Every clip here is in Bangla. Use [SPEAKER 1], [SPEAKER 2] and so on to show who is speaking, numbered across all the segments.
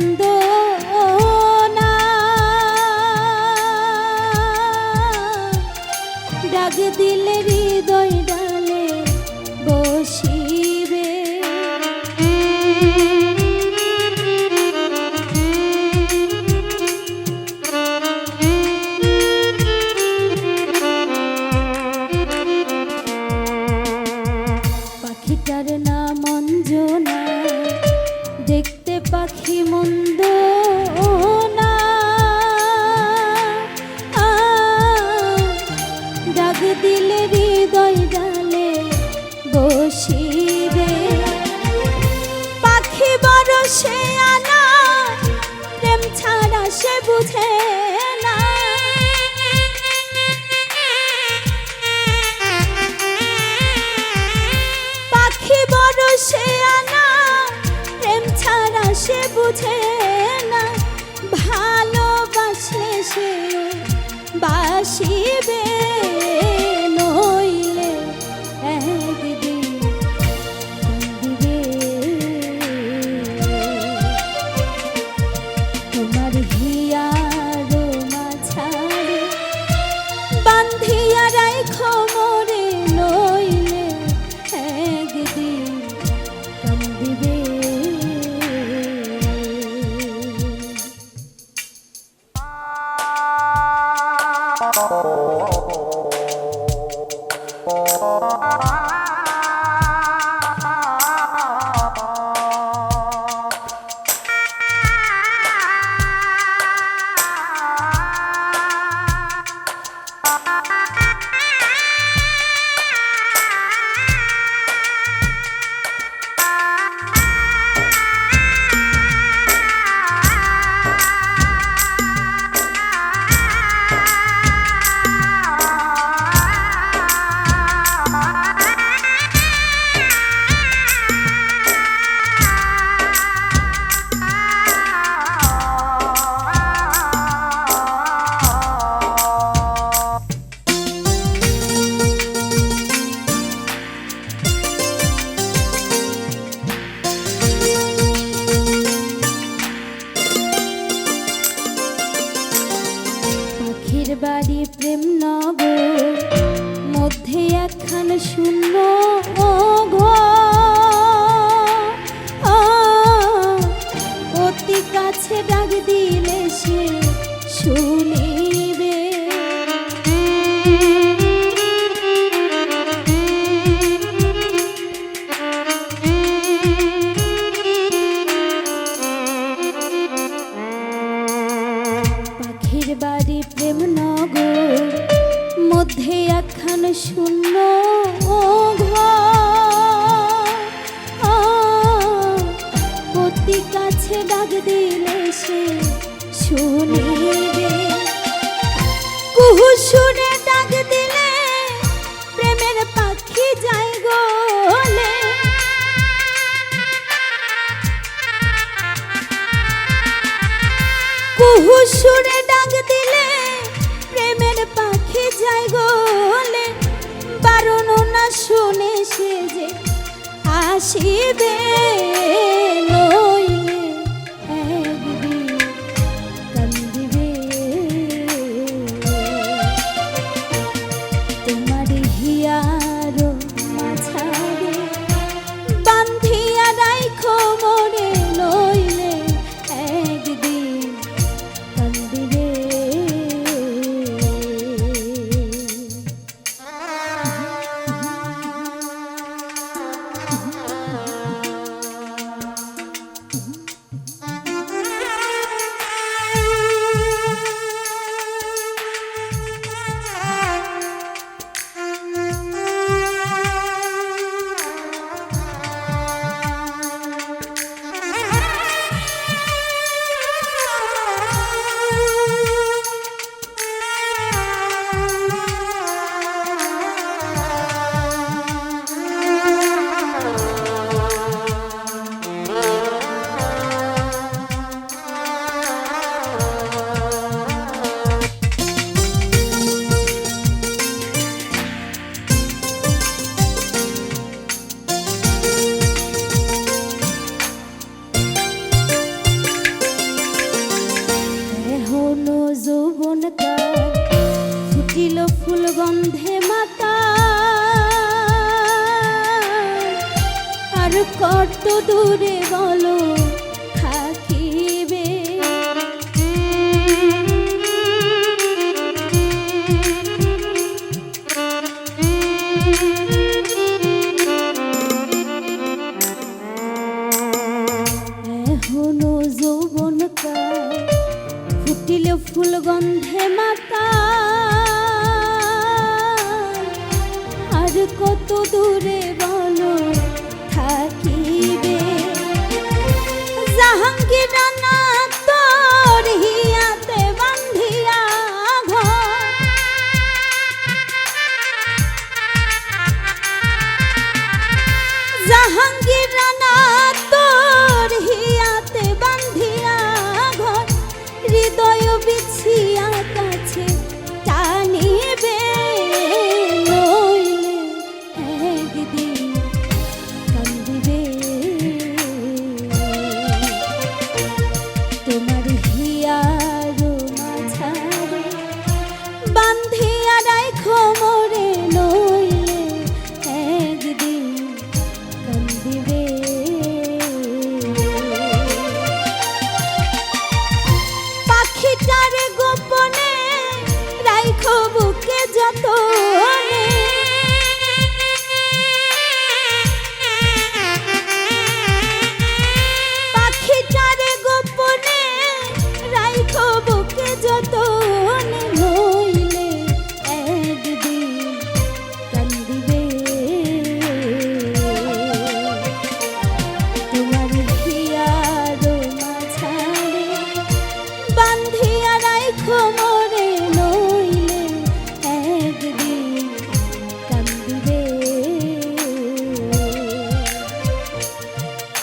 [SPEAKER 1] cuando ಮುಂದೆ Thank you. শুন সুরে ডাক দিলে, প্রেমের পাখি যায় গোলে। কুহু সুরে ডাক দিলে, প্রেমের পাখি যায় গোলে। বারণ না শুনে সে যে আসিবে। ফুল ফুলগন্ধে মাতা। আর কত দূরে বলো থাকিবে। এখনও ফুলগন্ধে মাতা। কত দূরে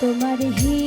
[SPEAKER 1] তোমার হি